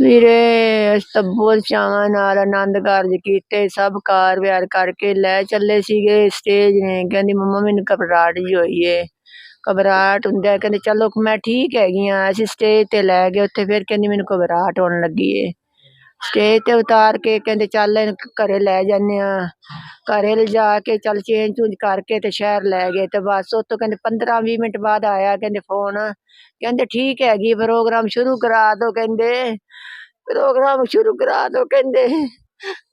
ਵਾਹਿਗੁਰੂ ਸਤਨਾਮ ਵੀਰੇ, ਅਸੀਂ ਤਾਂ ਚਾਵਾਂ ਨਾਲ ਆਨੰਦ ਕਾਰਜ ਕੀਤੇ, ਸਭ ਕਾਰ ਵਿਹਾਰ ਕਰਕੇ ਲੈ ਚੱਲੇ ਸੀਗੇ ਸਟੇਜ ਨੇ। ਕਹਿੰਦੀ, ਮੰਮਾ, ਮੈਨੂੰ ਘਬਰਾਹਟ ਜੀ ਹੋਈ ਏ। ਘਬਰਾਹਟ ਹੁੰਦਾ ਕਹਿੰਦੇ, ਚਲੋ ਮੈਂ ਠੀਕ ਹੈਗੀ ਆ। ਅਸੀਂ ਸਟੇਜ ਤੇ ਲੈ ਗਏ, ਉੱਥੇ ਫਿਰ ਕਹਿੰਦੀ, ਮੈਨੂੰ ਘਬਰਾਹਟ ਹੋਣ ਲੱਗੀ ਏ। ਸਟੇਜ ਤੇ ਉਤਾਰ ਕੇ ਕਹਿੰਦੇ ਚੱਲ ਇਹਨੂੰ ਘਰੇ ਲੈ ਜਾਂਦੇ ਆ ਘਰੇ ਲਿਜਾ ਕੇ ਚੱਲ ਚੇਂਜ ਚੂੰਜ ਕਰਕੇ ਤੇ ਸ਼ਹਿਰ ਲੈ ਗਏ ਤੇ ਬਸ ਉੱਥੋਂ ਕਹਿੰਦੇ 15 20 ਮਿੰਟ ਬਾਅਦ ਆਇਆ ਕਹਿੰਦੇ ਫੋਨ ਕਹਿੰਦੇ ਠੀਕ ਹੈਗੀ ਪ੍ਰੋਗਰਾਮ ਸ਼ੁਰੂ ਕਰਾ ਦਿਓ ਕਹਿੰਦੇ। ਪ੍ਰੋਗਰਾਮ ਸ਼ੁਰੂ ਕਰਾ ਦਿਓ ਕਹਿੰਦੇ।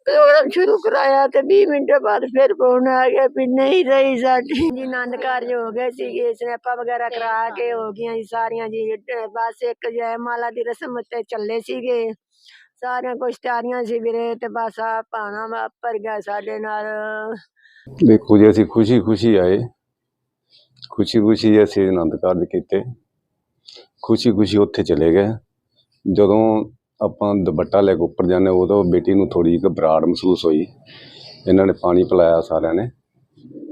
ਪ੍ਰੋਗਰਾਮ ਸ਼ੁਰੂ ਕਰਾਇਆ ਤੇ 20 ਮਿੰਟ ਬਾਅਦ ਫਿਰ ਫੋਨ ਆ ਗਿਆ ਵੀ ਨਹੀਂ ਰਹੀ ਸਾਡੀ। ਜੀ ਆਨੰਦ ਕਾਰਜ ਹੋ ਗਏ ਸੀਗੇ, ਸਨੈਪਾਂ ਵਗੈਰਾ ਕਰਾ ਕੇ ਹੋ ਗਈਆਂ ਜੀ ਸਾਰੀਆਂ ਜੀ ਬਸ ਇੱਕ ਜੈ ਮਾਲਾ ਦੀ ਰਸਮ ਉੱਤੇ ਚੱਲੇ ਸੀਗੇ। ਸਾਰੀਆਂ ਕੁਛ ਤਿਆਰੀਆਂ ਸੀ ਵੀਰੇ ਤੇ ਬਸ ਆ ਪਾਣਾ ਵਾਪਰ ਗਿਆ ਸਾਡੇ ਨਾਲ। ਦੇਖੋ ਜੀ, ਅਸੀਂ ਖੁਸ਼ੀ ਖੁਸ਼ੀ ਆਏ। ਖੁਸ਼ੀ ਖੁਸ਼ੀ ਅਸੀਂ ਆਨੰਦ ਕਾਰਜ ਕੀਤੇ। ਖੁਸ਼ੀ ਖੁਸ਼ੀ ਉੱਥੇ ਚਲੇ ਗਏ। ਜਦੋਂ ਆਪਾਂ ਦੁਪੱਟਾ ਲੈ ਕੇ ਉੱਪਰ ਜਾਂਦੇ, ਉਦੋਂ ਬੇਟੀ ਨੂੰ ਥੋੜੀ ਘਬਰਾਹਟ ਮਹਿਸੂਸ ਹੋਈ। ਇਹਨਾਂ ਨੇ ਪਾਣੀ ਪਿਲਾਇਆ ਸਾਰਿਆਂ ਨੇ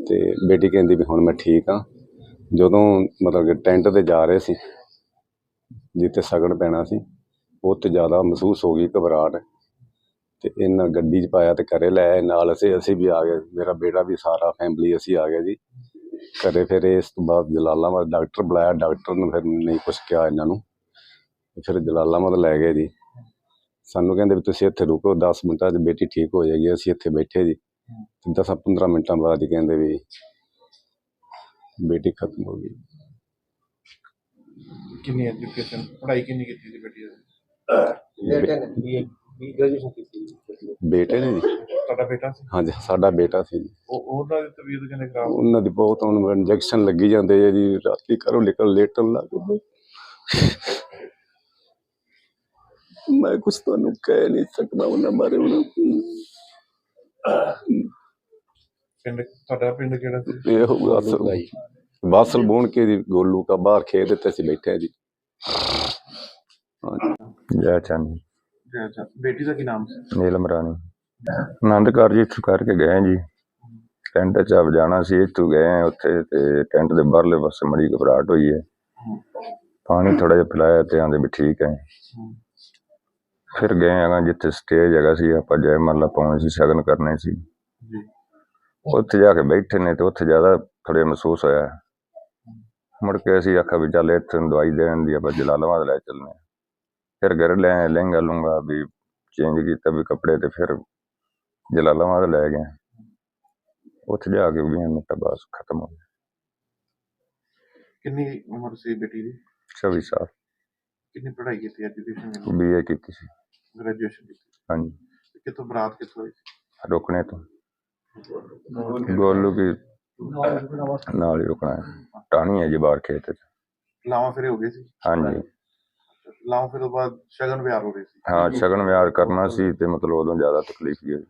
ਤੇ ਬੇਟੀ ਕਹਿੰਦੀ ਵੀ ਹੁਣ ਮੈਂ ਠੀਕ ਹਾਂ ਜਦੋਂ ਮਤਲਬ ਕਿ ਟੈਂਟ ਤੇ ਜਾ ਰਹੇ ਸੀ, ਜਿੱਥੇ ਸਗਨ ਪੈਣਾ ਸੀ ਬਹੁਤ ਜ਼ਿਆਦਾ ਮਹਿਸੂਸ ਹੋ ਗਈ, ਘਬਰਾਹਟ। ਤੇ ਇਹਨਾਂ ਗੱਡੀ 'ਚ ਪਾਇਆ ਤੇ ਘਰੇ ਲੈ ਆਏ, ਨਾਲ ਅਸੀਂ ਅਸੀਂ ਵੀ ਆ ਗਏ। ਮੇਰਾ ਬੇਟਾ ਵੀ ਸਾਰਾ ਫੈਮਿਲੀ ਅਸੀਂ ਆ ਗਏ ਜੀ। ਘਰੇ ਫਿਰ ਇਸ ਤੋਂ ਬਾਅਦ ਜਲਾਲਾਬਾਦ ਡਾਕਟਰ ਬੁਲਾਇਆ, ਡਾਕਟਰ ਨੇ ਫਿਰ ਨਹੀਂ ਕੁਛ ਕਿਹਾ ਇਹਨਾਂ ਨੂੰ। ਫਿਰ ਜਲਾਲਾਬਾਦ ਲੈ ਗਏ ਜੀ। ਸਾਨੂੰ ਕਹਿੰਦੇ ਵੀ ਤੁਸੀਂ ਇੱਥੇ ਰੁਕੋ 10 ਮਿੰਟਾਂ 'ਚ ਬੇਟੀ ਠੀਕ ਹੋ ਜਾਏਗੀ, ਅਸੀਂ ਇੱਥੇ ਬੈਠੇ ਜੀ। ਤੇ 10 15 ਮਿੰਟਾਂ ਬਾਅਦ ਹੀ ਕਹਿੰਦੇ ਵੀ ਬੇਟੀ ਖਤਮ ਹੋ ਗਈ। ਕਿੰਨੀ ਐਜੂਕੇਸ਼ਨ ਪੜ੍ਹਾਈ ਕਿੰਨੀ ਕੀਤੀ ਸੀ ਬੇਟੀ ਦੀ ਬੇ- ਬੇਟੇ ਨੇ। ਜੀ। ਤੁਹਾਡਾ ਬੇਟਾ ਸੀ? ਹਾਂਜੀ ਸਾਡਾ ਬੇਟਾ ਸੀ ਜੀ। ਉਹ ਉਹਨਾਂ ਦੀ ਤਬੀਅਤ ਕਿੰਨੇ ਖਰਾਬ ਉਹਨਾਂ ਦੀ ਬਹੁਤ ਹੁਣ ਇੰਜੈਕਸ਼ਨ ਲੱਗੀ ਜਾਂਦੇ ਆ ਜੀ। ਰਾਤੀ ਘਰੋਂ ਨਿਕਲ ਲੇਟਣ ਲੱਗ ਪਏ ਮੈਂ ਕੁਝ ਤੁਹਾਨੂੰ ਕਹਿ ਨਹੀਂ ਸਕਦਾ ਉਹਨਾਂ ਬਾਰੇ ਹੁਣ। ਪਿੰਡ ਤੁਹਾਡਾ ਪਿੰਡ ਕਿਹੜਾ ਸੀ? ਇਹ ਹੋਊਗਾ ਅਸਲ ਵਾਸਲ ਬੋਣ ਕੇ ਜੀ ਗੋਲੂ ਕਾ ਬਾਹਰ ਖੇਤ ਤੇ ਅਸੀਂ ਬੈਠੇ ਆ ਜੀ। ਜੈ ਚੰਦ ਜੀ, ਅੱਛਾ ਬੇਟੀ ਦਾ ਕੀ ਨਾਮ ਸੀ? ਨੀਲਮ ਰਾਣੀ। ਆਨੰਦ ਕਾਰਜ ਇੱਥੋਂ ਕਰਕੇ ਗਏ ਜੀ। ਟੈਂਟ 'ਚ ਆਪ ਜਾਣਾ ਸੀ ਇੱਥੋਂ ਗਏ ਹਾਂ ਉੱਥੇ ਤੇ ਟੈਂਟ ਦੇ ਬਾਹਰਲੇ ਪਾਸੇ ਮੜੀ ਘਬਰਾਹਟ ਹੋਈ ਹੈ। ਪਾਣੀ ਥੋੜਾ ਜਿਹਾ ਪਿਲਾਇਆ ਤੇ ਆਂਦੇ ਵੀ ਠੀਕ ਹੈ। ਫਿਰ ਗਏ ਹੈਗਾ ਜਿੱਥੇ ਸਟੇਜ ਹੈਗਾ ਸੀ ਆਪਾਂ ਜੈ ਮੱਲਾ ਪਾਉਣੀ ਸੀ ਸ਼ਗਨ ਕਰਨੇ ਸੀ। ਉੱਥੇ ਜਾ ਕੇ ਬੈਠੇ ਨੇ ਤੇ ਉੱਥੇ ਜ਼ਿਆਦਾ ਥੋੜ੍ਹਾ ਮਹਿਸੂਸ ਹੋਇਆ। ਮੁੜ ਕੇ ਅਸੀਂ ਆਖਿਆ ਵੀ ਚੱਲ ਇੱਥੇ ਦਵਾਈ ਦੇਣ ਦੀ ਆਪਾਂ ਜਲਾਲਾਬਾਦ ਲੈ ਚੱਲਨੇ। ਫਿਰ ਘਰ ਲੈ ਆਏ, ਲਹਿੰਗਾ ਲੂੰਗਾ ਵੀ ਚੇਂਜ ਕੀਤਾ ਵੀ ਕੱਪੜੇ ਤੇ ਫਿਰ ਜਲਾਲਾਬਾਦ ਲੈ ਗਏ ਉੱਥੇ ਜਾ ਕੇ ਵੀ ਮਿੰਟ ਬਸ ਖਤਮ ਹੋ ਗਿਆ। ਕਿੰਨੀ ਉਮਰ ਸੀ ਬੇਟੀ ਦੀ? 24 ਸਾਲ। ਕਿੰਨੀ ਪੜ੍ਹਾਈ ਕੀਤੀ ਐਜੂਕੇਸ਼ਨ ਬੀਏ ਕੀਤੀ ਸੀ। ਗ੍ਰੈਜੂਏਸ਼ਨ ਕੀਤੀ। ਹਾਂਜੀ। ਤੇ ਕਿੱਥੋਂ ਬਰਾਤ ਕਿੱਥੋਂ ਹੋਈ ਸੀ? ਰੁਕਣੇ ਤੋਂ। ਗੋਲੂ ਕੀ? ਨਾਲ ਹੀ ਰੁਕਣਾ। ਹੈ ਟਾਣੀ ਹੈ ਜੀ ਬਾਹਰ ਖੇਤ 'ਚ। ਲਾਵਾਂ ਫਿਰ ਹੋ ਗਏ ਸੀ? ਹਾਂਜੀ। ਲਾਵਾਂ ਫਿਰ ਉਹ ਬਾਅਦ ਸ਼ਗਨ ਵਿਆਹ ਹੋ ਰਹੇ ਸੀ। ਹਾਂ, ਸ਼ਗਨ ਵਿਹਾਰ ਕਰਨਾ ਸੀ ਤੇ ਮਤਲਬ ਉਦੋਂ ਜ਼ਿਆਦਾ ਤਕਲੀਫ ਹੀ ਹੋਈ